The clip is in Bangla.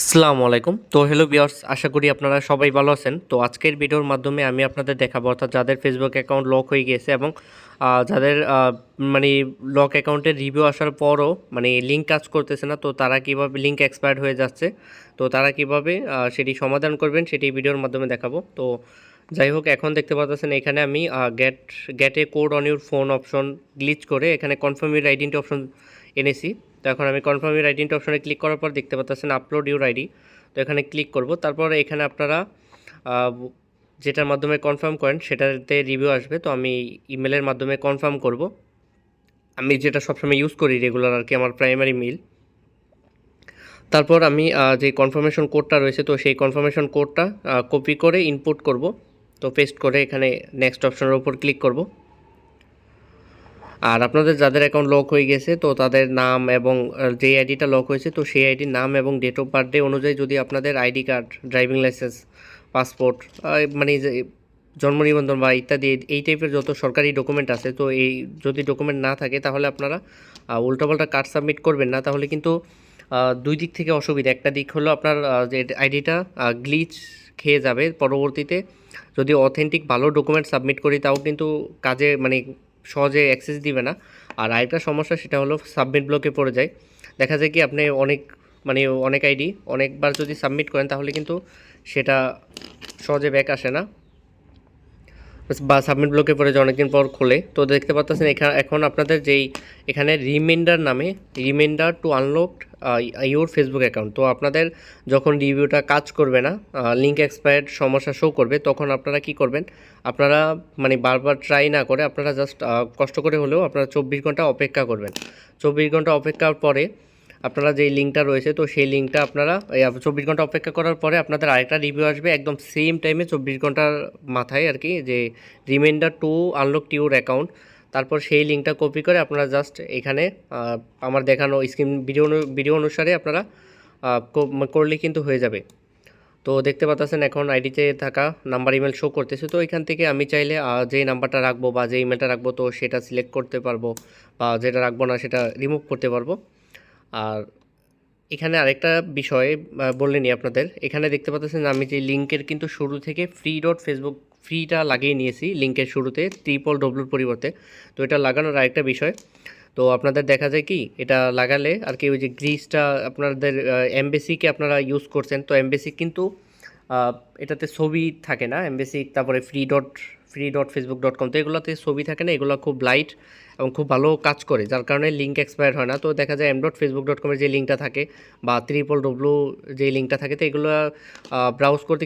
আসসালামু আলাইকুম। তো হ্যালো বিয়ার্স আশা করি আপনারা সবাই ভালো আছেন। তো আজকের ভিডিওর মাধ্যমে আমি আপনাদের দেখাবো, অর্থাৎ যাদের ফেসবুক অ্যাকাউন্ট লক হয়ে গিয়েছে এবং যাদের মানে লক অ্যাকাউন্টের রিভিউ আসার পরও মানে লিঙ্ক কাজ করতেছে না, তো তারা কীভাবে লিঙ্ক এক্সপায়ার্ড হয়ে যাচ্ছে, তো তারা কীভাবে সেটি সমাধান করবেন সেটি ভিডিওর মাধ্যমে দেখাবো। তো যাই হোক, এখন দেখতে পাচ্ছেন এখানে আমি get a code on your phone option glitch করে এখানে কনফার্ম ইউর আইডেন্টি অপশন এনেছি। তো এখন আমি কনফার্ম ইউর আইডেন্টি অপশনে ক্লিক করার পর দেখতে পাচ্ছেন আপলোড ইউর আইডি তো এখানে ক্লিক করব। তারপর এখানে আপনারা যেটার মাধ্যমে কনফার্ম করেন সেটাতে রিভিউ আসবে, তো আমি ইমেলের মাধ্যমে কনফার্ম করব। আমি যেটা সবসময় ইউজ করি রেগুলার আর কি, আমার প্রাইমারি মেল তারপর আমি যে কনফার্মেশন কোডটা রয়েছে, তো সেই কনফার্মেশন কোডটা কপি করে ইনপুট করব, তো পেস্ট করে এখানে নেক্সট অপশনের উপর ক্লিক করব। আর আপনাদের যাদের অ্যাকাউন্ট লক হয়ে গেছে, তো তাদের নাম এবং যে আইডিটা লক হয়েছে, তো সেই আইডির নাম এবং ডেট অফ বার্থডে অনুযায়ী যদি আপনাদের ID card driving licence passport মানে যে জন্ম নিবন্ধন বা ইত্যাদি, এই টাইপের যত সরকারি ডকুমেন্ট আছে, তো এই যদি ডকুমেন্ট না থাকে, তাহলে আপনারা উল্টোপাল্টা কার্ড সাবমিট করবেন না। তাহলে কিন্তু দুই দিক থেকে অসুবিধা। একটা দিক হলো আপনার যে আইডিটা গ্লিচ খেয়ে যাবে পরবর্তীতে। যদি অথেন্টিক ভালো ডকুমেন্ট সাবমিট করি, তাও কিন্তু কাজে মানে সহজে অ্যাক্সেস দিবে না। আর আরেকটা সমস্যা সেটা হলো সাবমিট ব্লকে পড়ে যায়। দেখা যায় কি আপনি অনেক মানে অনেক আইডি অনেকবার যদি সাবমিট করেন তাহলে কিন্তু সেটা সহজে ব্যাক আসে না। বা সাবমিট ব্লকে পরে যায় অনেকদিন পর খোলে, তো দেখতে পাচ্ছেন এখানে এখন আপনাদের যেই, এখানে রিমাইন্ডার নামে reminder to unlock your Facebook account তো আপনাদের যখন রিভিউটা কাজ করবে না লিঙ্ক এক্সপায়ার্ড সমস্যা শো করবে, তখন আপনারা কি করবেন? আপনারা মানে বারবার ট্রাই না করে আপনারা জাস্ট কষ্ট করে হলেও আপনারা চব্বিশ ঘণ্টা অপেক্ষা করবেন। চব্বিশ ঘণ্টা অপেক্ষার পরে আপনারা যেই লিঙ্কটা রয়েছে, তো সেই লিঙ্কটা আপনারা চব্বিশ ঘণ্টা অপেক্ষা করার পরে আপনাদের আরেকটা রিভিউ আসবে একদম সেম টাইমে চব্বিশ ঘণ্টার মাথায় আর কি, যে reminder to unlock your account তারপর সেই লিঙ্কটা কপি করে আপনারা জাস্ট এখানে আমার দেখানো স্ক্রিন ভিডিও ভিডিও অনুসারে আপনারা করলে কিন্তু হয়ে যাবে। তো দেখতে পাচ্ছেন এখন আইডিতে থাকা নাম্বার ইমেল শো করতেছে। তো এখান থেকে আমি চাইলে যেই নাম্বারটা রাখব বা যে ইমেলটা রাখব, তো সেটা সিলেক্ট করতে পারব বা যেটা রাখব না সেটা রিমুভ করতে পারব। আর এখানে আরেকটা বিষয় বলে নিই আপনাদের। এখানে দেখতে পাচ্ছেন আমি যে লিঙ্কের কিন্তু শুরু থেকে ফ্রি ডট ফেসবুক ফ্রিটা লাগিয়ে নিয়েছি লিঙ্কের শুরুতে ট্রিপল ডব্লুর পরিবর্তে। তো এটা লাগানোর আরেকটা বিষয়। তো আপনাদের দেখা যায় কি, এটা লাগালে আর কি ওই যে গ্রিসটা আপনাদের এমবেসিকে আপনারা ইউজ করছেন। তো এমবেসি কিন্তু এটাতে ছবি থাকে না এমবেসি তারপরে free dot free dot Facebook dot com তো এগুলোতে ছবি থাকে না, এগুলো খুব লাইট এবং খুব ভালো কাজ করে, যার কারণে লিঙ্ক এক্সপায়ার হয় না। তো দেখা যায় এম ডট ফেসবুক ডট কমের যে লিঙ্কটা থাকে বা ত্রিপল ডব্লু যে লিঙ্কটা থাকে, তো এগুলো ব্রাউজ করতে